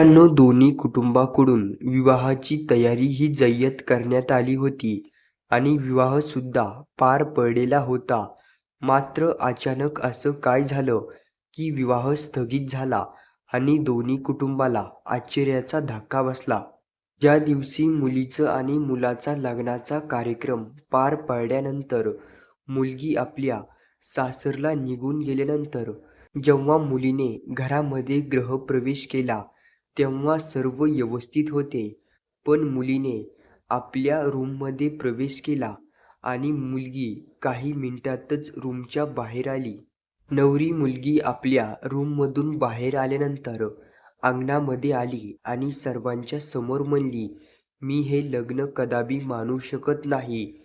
मित्रांनो दोन्ही कुटुंबाकडून विवाहाची तयारी ही जय्यत करण्यात आली होती आणि विवाहसुद्धा पार पडलेला होता. मात्र अचानक असं काय झालं की विवाह स्थगित झाला आणि दोन्ही कुटुंबाला आश्चर्याचा धक्का बसला. ज्या दिवशी मुलीचं आणि मुलाचा लग्नाचा कार्यक्रम पार पडल्यानंतर मुलगी आपल्या सासरला निघून गेल्यानंतर जेव्हा मुलीने घरामध्ये ग्रहप्रवेश केला तेव्हा सर्व व्यवस्थित होते. पण मुलीने आपल्या रूममध्ये प्रवेश केला आणि मुलगी काही मिनिटातच रूमच्या बाहेर आली. नवरी मुलगी आपल्या रूममधून बाहेर आल्यानंतर अंगणामध्ये आली आणि सर्वांच्या समोर म्हणली मी हे लग्न कदापि मानू शकत नाही.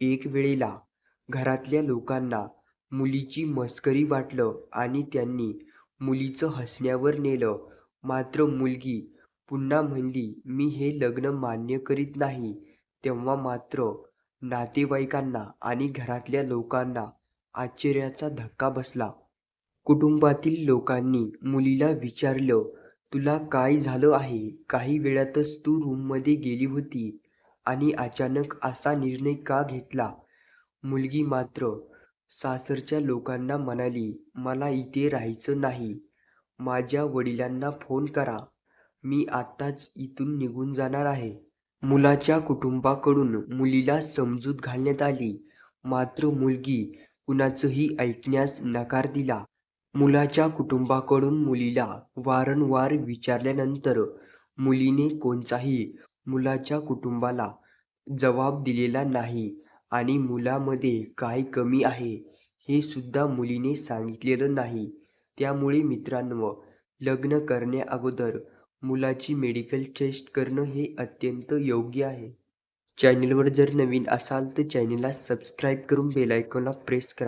एक वेळेला घरातल्या लोकांना मुलीची मस्करी वाटलं आणि त्यांनी मुलीचं हसण्यावर नेलं. मात्र मुलगी पुन्हा म्हणली मी हे लग्न मान्य करीत नाही. तेव्हा मात्र नातेवाईकांना आणि घरातल्या लोकांना आश्चर्याचा धक्का बसला. कुटुंबातील लोकांनी मुलीला विचारलं तुला काय झालं आहे? काही वेळातच तू रूममध्ये गेली होती आणि अचानक असा निर्णय का घेतला? मुलगी मात्र सासरच्या लोकांना म्हणाली मला इथे राहायचं नाही. माझ्या वडिलांना फोन करा. मी आत्ताच इथून निघून जाणार आहे. मुलाच्या कुटुंबाकडून मुलीला समजूत घालण्यात आली. मात्र मुलगी कुणाचंही ऐकण्यास नकार दिला. मुलाच्या कुटुंबाकडून मुलीला वारंवार विचारल्यानंतर मुलीने कोणताही मुलाच्या कुटुंबाला जबाब दिलेला नाही आणि मुलामध्ये काय कमी आहे हे सुद्धा मुलीने सांगितलेलं नाही. त्यामुळे मित्रांनो लग्न करण्याअगोदर मुलाची मेडिकल टेस्ट करणं हे अत्यंत योग्य आहे. चॅनलवर जर नवीन असाल तर चॅनलला सबस्क्राईब करून बेलायकॉनला प्रेस करा.